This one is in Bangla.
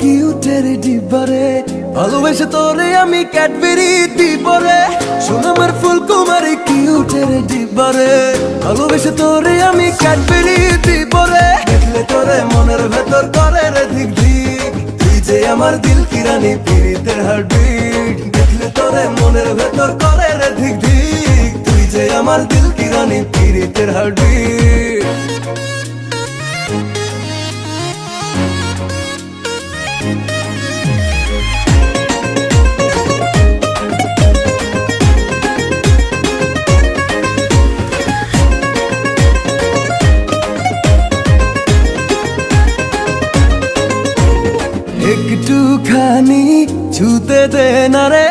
কিউটের ডিব্বারে। ভালোবেসে তোরে আমি ক্যাডবেরি দিবরে। শোন আমার ফুলকুমারি কিউটের ডিব্বারে। ভালোবেসে তোরে আমি ক্যাডবেরি দিবরে। দেখলে তোরে মনের ভেতর করে রে দিক দিক তুই যে আমার দিল কিরানি পিরিতের হার্টবিট। দেখলে তোরে মনের ভেতর করে রে দিক দিক তুই যে আমার দিল কিরানি পিরিতের হার্টবিট। একটুখানি ছুতে দে না রে।